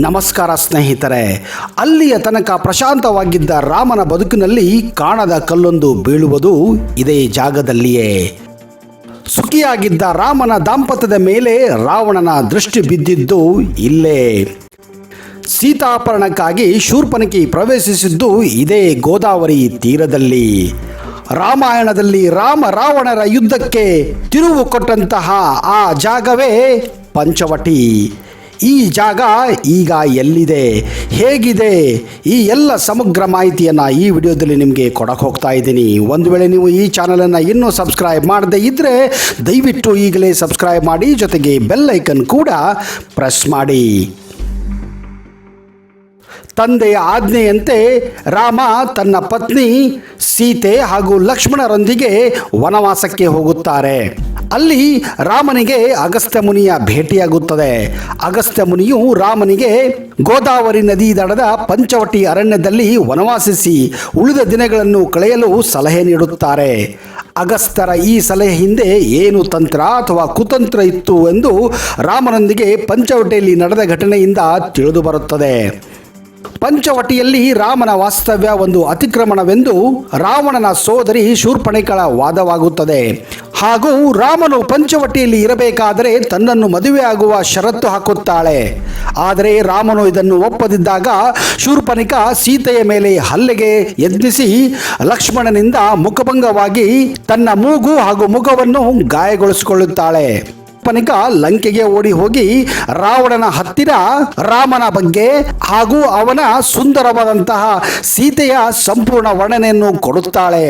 ನಮಸ್ಕಾರ ಸ್ನೇಹಿತರೆ, ಅಲ್ಲಿಯ ತನಕ ಪ್ರಶಾಂತವಾಗಿದ್ದ ರಾಮನ ಬದುಕಿನಲ್ಲಿ ಕಾಣದ ಕಲ್ಲೊಂದು ಬೀಳುವುದು ಇದೇ ಜಾಗದಲ್ಲಿಯೇ. ಸುಖಿಯಾಗಿದ್ದ ರಾಮನ ದಾಂಪತ್ಯದ ಮೇಲೆ ರಾವಣನ ದೃಷ್ಟಿ ಬಿದ್ದಿದ್ದು ಇಲ್ಲೇ. ಸೀತಾಪರಣಕ್ಕಾಗಿ ಶೂರ್ಪನಕಿ ಪ್ರವೇಶಿಸಿದ್ದು ಇದೇ ಗೋದಾವರಿ ತೀರದಲ್ಲಿ. ರಾಮಾಯಣದಲ್ಲಿ ರಾಮ ರಾವಣರ ಯುದ್ಧಕ್ಕೆ ತಿರುವು ಕೊಟ್ಟಂತಹ ಆ ಜಾಗವೇ ಪಂಚವಟಿ. ಈ ಜಾಗ ಈಗ ಎಲ್ಲಿದೆ? ಹೇಗಿದೆ? ಈ ಎಲ್ಲ ಸಮಗ್ರ ಮಾಹಿತಿಯನ್ನು ಈ ವಿಡಿಯೋದಲ್ಲಿ ನಿಮಗೆ ಕೊಡಕ್ಕೆ ಹೋಗ್ತಾ ಇದ್ದೀನಿ. ಒಂದು ವೇಳೆ ನೀವು ಈ ಚಾನಲನ್ನು ಇನ್ನೂ ಸಬ್ಸ್ಕ್ರೈಬ್ ಮಾಡದೇ ಇದ್ದರೆ ದಯವಿಟ್ಟು ಈಗಲೇ ಸಬ್ಸ್ಕ್ರೈಬ್ ಮಾಡಿ, ಜೊತೆಗೆ ಬೆಲ್ ಐಕನ್ ಕೂಡ ಪ್ರೆಸ್ ಮಾಡಿ. ತಂದೆಯ ಆಜ್ಞೆಯಂತೆ ರಾಮ ತನ್ನ ಪತ್ನಿ ಸೀತೆ ಹಾಗೂ ಲಕ್ಷ್ಮಣರೊಂದಿಗೆ ವನವಾಸಕ್ಕೆ ಹೋಗುತ್ತಾರೆ. ಅಲ್ಲಿ ರಾಮನಿಗೆ ಅಗಸ್ತ್ಯ ಮುನಿಯ ಭೇಟಿಯಾಗುತ್ತದೆ. ಅಗಸ್ತ್ಯ ಮುನಿಯು ರಾಮನಿಗೆ ಗೋದಾವರಿ ನದಿ ದಡದ ಪಂಚವಟಿ ಅರಣ್ಯದಲ್ಲಿ ವನವಾಸಿಸಿ ಉಳಿದ ದಿನಗಳನ್ನು ಕಳೆಯಲು ಸಲಹೆ ನೀಡುತ್ತಾರೆ. ಅಗಸ್ತ್ಯರ ಈ ಸಲಹೆ ಹಿಂದೆ ಏನು ತಂತ್ರ ಅಥವಾ ಕುತಂತ್ರ ಇತ್ತು ಎಂದು ರಾಮನೊಂದಿಗೆ ಪಂಚವಟಿಯಲ್ಲಿ ನಡೆದ ಘಟನೆಯಿಂದ ತಿಳಿದು ಬರುತ್ತದೆ. ಪಂಚವಟಿಯಲ್ಲಿ ರಾಮನ ವಾಸ್ತವ್ಯ ಒಂದು ಅತಿಕ್ರಮಣವೆಂದು ರಾವಣನ ಸೋದರಿ ಶೂರ್ಪಣಿಕಳ ವಾದವಾಗುತ್ತದೆ. ಹಾಗೂ ರಾಮನು ಪಂಚವಟಿಯಲ್ಲಿ ಇರಬೇಕಾದರೆ ತನ್ನನ್ನು ಮದುವೆಯಾಗುವ ಷರತ್ತು ಹಾಕುತ್ತಾಳೆ. ಆದರೆ ರಾಮನು ಇದನ್ನು ಒಪ್ಪದಿದ್ದಾಗ ಶೂರ್ಪನಿಕ ಸೀತೆಯ ಮೇಲೆ ಹಲ್ಲೆಗೆ ಯತ್ನಿಸಿ ಲಕ್ಷ್ಮಣನಿಂದ ಮುಖಭಂಗವಾಗಿ ತನ್ನ ಮೂಗು ಹಾಗೂ ಮುಖವನ್ನು ಗಾಯಗೊಳಿಸಿಕೊಳ್ಳುತ್ತಾಳೆ. ಪನಿಕ ಲಂಕೆಗೆ ಓಡಿ ಹೋಗಿ ರಾವಣನ ಹತ್ತಿರ ರಾಮನ ಬಗ್ಗೆ ಹಾಗೂ ಅವನ ಸುಂದರವಾದಂತಹ ಸೀತೆಯ ಸಂಪೂರ್ಣ ವರ್ಣನೆಯನ್ನು ಕೊಡುತ್ತಾಳೆ.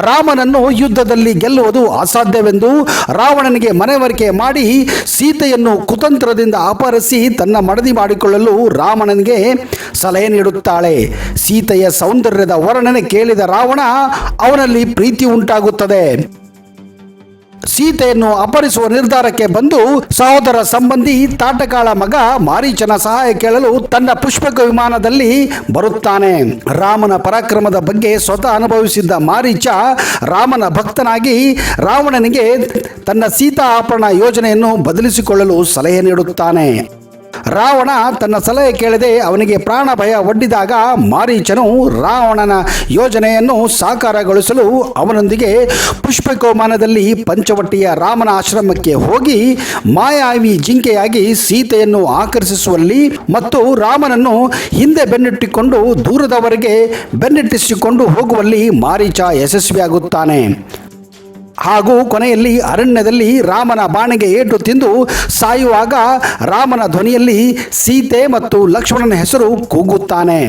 ರಾಮನನ್ನು ಯುದ್ಧದಲ್ಲಿ ಗೆಲ್ಲುವುದು ಅಸಾಧ್ಯವೆಂದು ರಾವಣನಿಗೆ ಮನವರಿಕೆ ಮಾಡಿ ಸೀತೆಯನ್ನು ಕುತಂತ್ರದಿಂದ ಅಪಹರಿಸಿ ತನ್ನ ಮಡದಿ ಮಾಡಿಕೊಳ್ಳಲು ರಾವಣನಿಗೆ ಸಲಹೆ ನೀಡುತ್ತಾಳೆ. ಸೀತೆಯ ಸೌಂದರ್ಯದ ವರ್ಣನೆ ಕೇಳಿದ ರಾವಣ ಅವನಲ್ಲಿ ಪ್ರೀತಿ ಉಂಟಾಗುತ್ತದೆ. ಸೀತೆಯನ್ನು ಅಪಹರಿಸುವ ನಿರ್ಧಾರಕ್ಕೆ ಬಂದು ಸಹೋದರ ಸಂಬಂಧಿ ತಾಟಕಾಳ ಮಗ ಮಾರೀಚನ ಸಹಾಯ ಕೇಳಲು ತನ್ನ ಪುಷ್ಪಕ ವಿಮಾನದಲ್ಲಿ ಬರುತ್ತಾನೆ. ರಾಮನ ಪರಾಕ್ರಮದ ಬಗ್ಗೆ ಸ್ವತಃ ಅನುಭವಿಸಿದ್ದ ಮಾರೀಚ ರಾಮನ ಭಕ್ತನಾಗಿ ರಾವಣನಿಗೆ ತನ್ನ ಸೀತಾ ಅಪಹರಣ ಯೋಜನೆಯನ್ನು ಬದಲಿಸಿಕೊಳ್ಳಲು ಸಲಹೆ ನೀಡುತ್ತಾನೆ. ರಾವಣ ತನ್ನ ಸಲಹೆ ಕೇಳದೆ ಅವನಿಗೆ ಪ್ರಾಣ ಭಯ ಒಡ್ಡಿದಾಗ ಮಾರೀಚನು ರಾವಣನ ಯೋಜನೆಯನ್ನು ಸಾಕಾರಗೊಳಿಸಲು ಅವನೊಂದಿಗೆ ಪುಷ್ಪಕೋಮಾನದಲ್ಲಿ ಪಂಚವಟ್ಟಿಯ ರಾಮನ ಆಶ್ರಮಕ್ಕೆ ಹೋಗಿ ಮಾಯಾವಿ ಜಿಂಕೆಯಾಗಿ ಸೀತೆಯನ್ನು ಆಕರ್ಷಿಸುವಲ್ಲಿ ಮತ್ತು ರಾಮನನ್ನು ಹಿಂದೆ ಬೆನ್ನಿಟ್ಟಿಕೊಂಡು ದೂರದವರೆಗೆ ಬೆನ್ನಿಟ್ಟಿಸಿಕೊಂಡು ಹೋಗುವಲ್ಲಿ ಮಾರೀಚ ಯಶಸ್ವಿಯಾಗುತ್ತಾನೆ. ಹಾಗೂ ಕೊನೆಯಲ್ಲಿ ಅರಣ್ಯದಲ್ಲಿ ರಾಮನ ಬಾಣೆಗೆ ಏಟು ತಿಂದು ಸಾಯುವಾಗ ರಾಮನ ಧ್ವನಿಯಲ್ಲಿ ಸೀತೆ ಮತ್ತು ಲಕ್ಷ್ಮಣನ ಹೆಸರು ಕೂಗುತ್ತಾನೆ.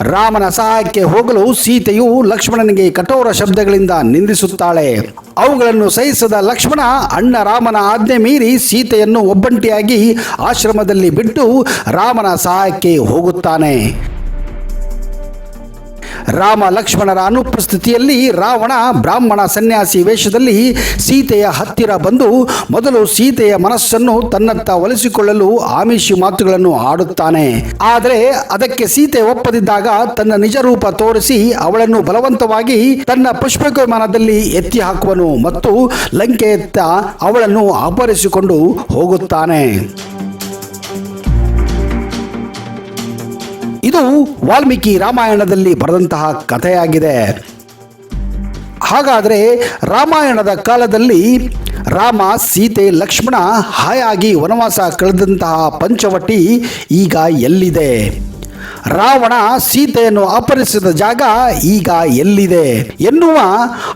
ರಾಮನ ಸಹಾಯಕ್ಕೆ ಹೋಗಲು ಸೀತೆಯು ಲಕ್ಷ್ಮಣನಿಗೆ ಕಠೋರ ಶಬ್ದಗಳಿಂದ ನಿಂದಿಸುತ್ತಾಳೆ. ಅವುಗಳನ್ನು ಸಹಿಸದ ಲಕ್ಷ್ಮಣ ಅಣ್ಣ ರಾಮನ ಆಜ್ಞೆ ಮೀರಿ ಸೀತೆಯನ್ನು ಒಬ್ಬಂಟಿಯಾಗಿ ಆಶ್ರಮದಲ್ಲಿ ಬಿಟ್ಟು ರಾಮನ ಸಹಾಯಕ್ಕೆ ಹೋಗುತ್ತಾನೆ. ರಾಮ ಲಕ್ಷ್ಮಣರ ಅನುಪಸ್ಥಿತಿಯಲ್ಲಿ ರಾವಣ, ಬ್ರಾಹ್ಮಣ ಸನ್ಯಾಸಿ ವೇಷದಲ್ಲಿ ಸೀತೆಯ ಹತ್ತಿರ ಬಂದು ಮೊದಲು ಸೀತೆಯ ಮನಸ್ಸನ್ನು ತನ್ನತ್ತ ಒಲಿಸಿಕೊಳ್ಳಲು ಆಮಿಷಿ ಮಾತುಗಳನ್ನು ಆಡುತ್ತಾನೆ. ಆದರೆ ಅದಕ್ಕೆ ಸೀತೆ ಒಪ್ಪದಿದ್ದಾಗ ತನ್ನ ನಿಜ ರೂಪ ತೋರಿಸಿ ಅವಳನ್ನು ಬಲವಂತವಾಗಿ ತನ್ನ ಪುಷ್ಪಕ ವಿಮಾನದಲ್ಲಿ ಎತ್ತಿ ಹಾಕುವನು ಮತ್ತು ಲಂಕೆಯತ್ತ ಅವಳನ್ನು ಅಪಹರಿಸಿಕೊಂಡು ಹೋಗುತ್ತಾನೆ. ಇದು ವಾಲ್ಮೀಕಿ ರಾಮಾಯಣದಲ್ಲಿ ಬರೆದಂತಹ ಕಥೆಯಾಗಿದೆ. ಹಾಗಾದರೆ ರಾಮಾಯಣದ ಕಾಲದಲ್ಲಿ ರಾಮ, ಸೀತೆ, ಲಕ್ಷ್ಮಣ ಹಾಯಾಗಿ ವನವಾಸ ಕಳೆದಂತಹ ಪಂಚವಟಿ ಈಗ ಎಲ್ಲಿದೆ? ರಾವಣ ಸೀತೆಯನ್ನು ಅಪಹರಿಸಿದ ಜಾಗ ಈಗ ಎಲ್ಲಿದೆ ಎನ್ನುವ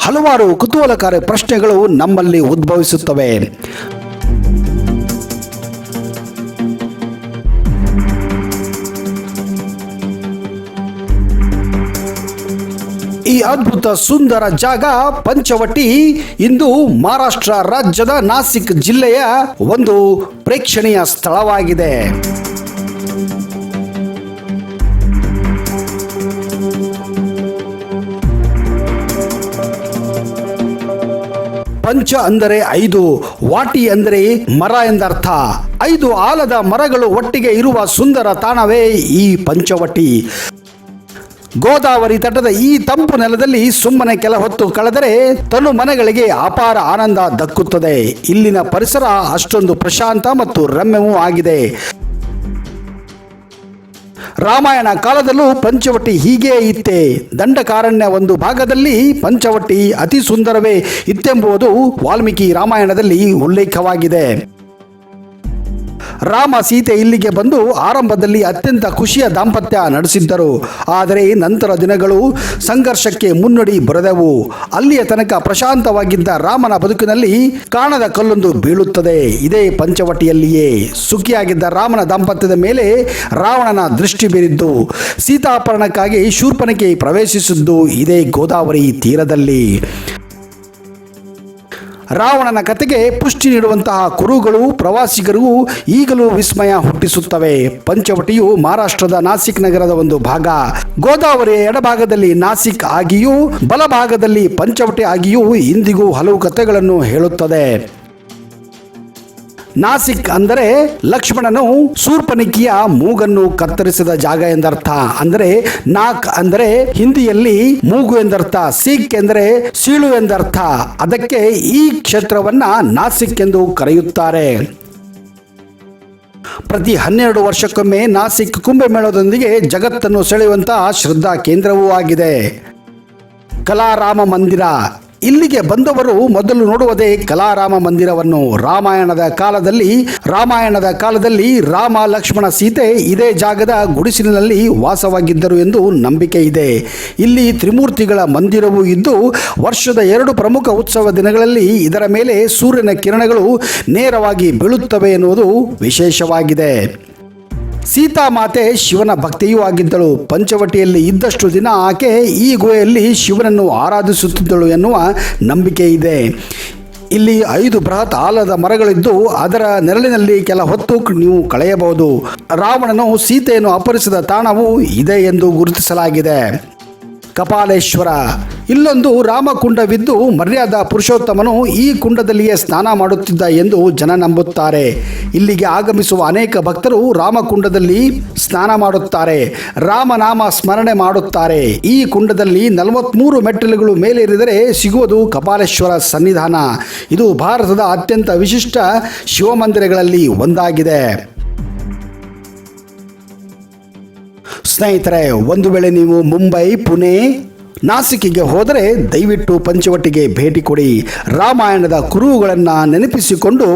ಹಲವಾರು ಕುತೂಹಲಕಾರಿ ಪ್ರಶ್ನೆಗಳು ನಮ್ಮಲ್ಲಿ ಉದ್ಭವಿಸುತ್ತವೆ. ಈ ಅದ್ಭುತ ಸುಂದರ ಜಾಗ ಪಂಚವಟಿ ಇಂದು ಮಹಾರಾಷ್ಟ್ರ ರಾಜ್ಯದ ನಾಸಿಕ್ ಜಿಲ್ಲೆಯ ಒಂದು ಪ್ರೇಕ್ಷಣೀಯ ಸ್ಥಳವಾಗಿದೆ. ಪಂಚ ಅಂದರೆ ಐದು, ವಾಟಿ ಅಂದರೆ ಮರ ಎಂದರ್ಥ. ಐದು ಆಲದ ಮರಗಳು ಒಟ್ಟಿಗೆ ಇರುವ ಸುಂದರ ತಾಣವೇ ಈ ಪಂಚವಟಿ. ಗೋದಾವರಿ ತಟದ ಈ ತಂಪು ನೆಲದಲ್ಲಿ ಸುಮ್ಮನೆ ಕೆಲ ಹೊತ್ತು ಕಳೆದರೆ ತನು ಮನೆಗಳಿಗೆ ಅಪಾರ ಆನಂದ ದಕ್ಕುತ್ತದೆ. ಇಲ್ಲಿನ ಪರಿಸರ ಅಷ್ಟೊಂದು ಪ್ರಶಾಂತ ಮತ್ತು ರಮ್ಯವೂ ಆಗಿದೆ. ರಾಮಾಯಣ ಕಾಲದಲ್ಲೂ ಪಂಚವಟಿ ಹೀಗೇ ಇತ್ತೆ. ದಂಡಕಾರಣ್ಯ ಒಂದು ಭಾಗದಲ್ಲಿ ಪಂಚವಟಿ ಅತಿ ಸುಂದರವೇ ಇತ್ತೆಂಬುದು ವಾಲ್ಮೀಕಿ ರಾಮಾಯಣದಲ್ಲಿ ಉಲ್ಲೇಖವಾಗಿದೆ. ರಾಮ ಸೀತೆ ಇಲ್ಲಿಗೆ ಬಂದು ಆರಂಭದಲ್ಲಿ ಅತ್ಯಂತ ಖುಷಿಯ ದಾಂಪತ್ಯ ನಡೆಸಿದ್ದರು. ಆದರೆ ನಂತರ ದಿನಗಳು ಸಂಘರ್ಷಕ್ಕೆ ಮುನ್ನಡಿ ಬರೆದವು. ಅಲ್ಲಿಯ ತನಕ ಪ್ರಶಾಂತವಾಗಿದ್ದ ರಾಮನ ಬದುಕಿನಲ್ಲಿ ಕಾಣದ ಕಲ್ಲೊಂದು ಬೀಳುತ್ತದೆ. ಇದೇ ಪಂಚವಟಿಯಲ್ಲಿಯೇ ಸುಖಿಯಾಗಿದ್ದ ರಾಮನ ದಾಂಪತ್ಯದ ಮೇಲೆ ರಾವಣನ ದೃಷ್ಟಿ ಬೀರಿದ್ದು ಸೀತಾಪರಣಕ್ಕಾಗಿ ಶೂರ್ಪನಕ್ಕೆ ಪ್ರವೇಶಿಸಿದ್ದು ಇದೇ ಗೋದಾವರಿ ತೀರದಲ್ಲಿ. ರಾವಣನ ಕತೆಗೆ ಪುಷ್ಟಿ ನೀಡುವಂತಹ ಕುರುಗಳು, ಪ್ರವಾಸಿಗರು ಈಗಲೂ ವಿಸ್ಮಯ ಹುಟ್ಟಿಸುತ್ತವೆ. ಪಂಚವಟಿಯು ಮಹಾರಾಷ್ಟ್ರದ ನಾಸಿಕ್ ನಗರದ ಒಂದು ಭಾಗ. ಗೋದಾವರಿಯ ಎಡಭಾಗದಲ್ಲಿ ನಾಸಿಕ್ ಆಗಿಯೂ, ಬಲಭಾಗದಲ್ಲಿ ಪಂಚವಟಿ ಆಗಿಯೂ ಇಂದಿಗೂ ಹಲವು ಕಥೆಗಳನ್ನು ಹೇಳುತ್ತದೆ. ನಾಸಿಕ್ ಅಂದರೆ ಲಕ್ಷ್ಮಣನು ಸೂರ್ಪನಿಕಿಯ ಮೂಗನ್ನು ಕತ್ತರಿಸಿದ ಜಾಗ ಎಂದರ್ಥ. ಅಂದರೆ ನಾಕ್ ಅಂದರೆ ಹಿಂದಿಯಲ್ಲಿ ಮೂಗು ಎಂದರ್ಥ, ಸಿಕ್ ಎಂದರೆ ಸೀಳು ಎಂದರ್ಥ. ಅದಕ್ಕೆ ಈ ಕ್ಷೇತ್ರವನ್ನ ನಾಸಿಕ್ ಎಂದು ಕರೆಯುತ್ತಾರೆ. ಪ್ರತಿ ಹನ್ನೆರಡು ವರ್ಷಕ್ಕೊಮ್ಮೆ ನಾಸಿಕ್ ಕುಂಭಮೇಳದೊಂದಿಗೆ ಜಗತ್ತನ್ನು ಸೆಳೆಯುವಂತಹ ಶ್ರದ್ಧಾ ಕೇಂದ್ರವೂ ಆಗಿದೆ. ಕಲಾರಾಮ ಮಂದಿರ ಇಲ್ಲಿಗೆ ಬಂದವರು ಮೊದಲು ನೋಡುವುದೇ ಕಲಾರಾಮ ಮಂದಿರವನ್ನು. ರಾಮಾಯಣದ ಕಾಲದಲ್ಲಿ ರಾಮಾಯಣದ ಕಾಲದಲ್ಲಿ ರಾಮ ಲಕ್ಷ್ಮಣ ಸೀತೆ ಇದೇ ಜಾಗದ ಗುಡಿಸಿಲಿನಲ್ಲಿ ವಾಸವಾಗಿದ್ದರು ಎಂದು ನಂಬಿಕೆ ಇದೆ. ಇಲ್ಲಿ ತ್ರಿಮೂರ್ತಿಗಳ ಮಂದಿರವೂ ಇದ್ದು, ವರ್ಷದ ಎರಡು ಪ್ರಮುಖ ಉತ್ಸವ ದಿನಗಳಲ್ಲಿ ಇದರ ಮೇಲೆ ಸೂರ್ಯನ ಕಿರಣಗಳು ನೇರವಾಗಿ ಬೀಳುತ್ತವೆ ಎನ್ನುವುದು ವಿಶೇಷವಾಗಿದೆ. ಸೀತಾಮಾತೆ ಶಿವನ ಭಕ್ತಿಯೂ ಆಗಿದ್ದಳು. ಪಂಚವಟಿಯಲ್ಲಿ ಇದ್ದಷ್ಟು ದಿನ ಆಕೆ ಈ ಗುಹೆಯಲ್ಲಿ ಶಿವನನ್ನು ಆರಾಧಿಸುತ್ತಿದ್ದಳು ಎನ್ನುವ ನಂಬಿಕೆ ಇದೆ. ಇಲ್ಲಿ ಐದು ಬೃಹತ್ ಆಲದ ಮರಗಳಿದ್ದು ಅದರ ನೆರಳಿನಲ್ಲಿ ಕೆಲ ಹೊತ್ತು ನೀವು ಕಳೆಯಬಹುದು. ರಾವಣನು ಸೀತೆಯನ್ನು ಅಪರಿಸಿದ ತಾಣವು ಇದೆ ಎಂದು ಗುರುತಿಸಲಾಗಿದೆ. ಕಪಾಲೇಶ್ವರ. ಇಲ್ಲೊಂದು ರಾಮಕುಂಡವಿದ್ದು ಮರ್ಯಾದ ಪುರುಷೋತ್ತಮನು ಈ ಕುಂಡದಲ್ಲಿಯೇ ಸ್ನಾನ ಮಾಡುತ್ತಿದ್ದ ಎಂದು ಜನ ನಂಬುತ್ತಾರೆ. ಇಲ್ಲಿಗೆ ಆಗಮಿಸುವ ಅನೇಕ ಭಕ್ತರು ರಾಮಕುಂಡದಲ್ಲಿ ಸ್ನಾನ ಮಾಡುತ್ತಾರೆ. ರಾಮನಾಮ ಸ್ಮರಣೆ ಮಾಡುತ್ತಾರೆ. ಈ ಕುಂಡದಲ್ಲಿ ನಲವತ್ಮೂರು ಮೆಟ್ಟಿಲುಗಳು ಮೇಲೇರಿದರೆ ಸಿಗುವುದು ಕಪಾಲೇಶ್ವರ ಸನ್ನಿಧಾನ. ಇದು ಭಾರತದ ಅತ್ಯಂತ ವಿಶಿಷ್ಟ ಶಿವಮಂದಿರಗಳಲ್ಲಿ ಒಂದಾಗಿದೆ. ಸ್ನೇಹಿತರೆ, ಒಂದು ವೇಳೆ ನೀವು ಮುಂಬೈ, ಪುಣೆ, ನಾಸಿಕಿಗೆ ಹೋದರೆ ದಯವಿಟ್ಟು ಪಂಚವಟಿಗೆ ಭೇಟಿ ಕೊಡಿ. ರಾಮಾಯಣದ ಕುರುಹುಗಳನ್ನು ನೆನಪಿಸಿಕೊಂಡು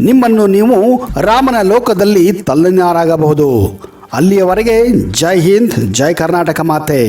ನಿಮ್ಮನ್ನು ನೀವು ರಾಮನ ಲೋಕದಲ್ಲಿ ತಲ್ಲಿನಾರಾಗಬಹುದು. ಅಲ್ಲಿಯವರೆಗೆ ಜೈ ಹಿಂದ್, ಜೈ ಕರ್ನಾಟಕ ಮಾತೆ.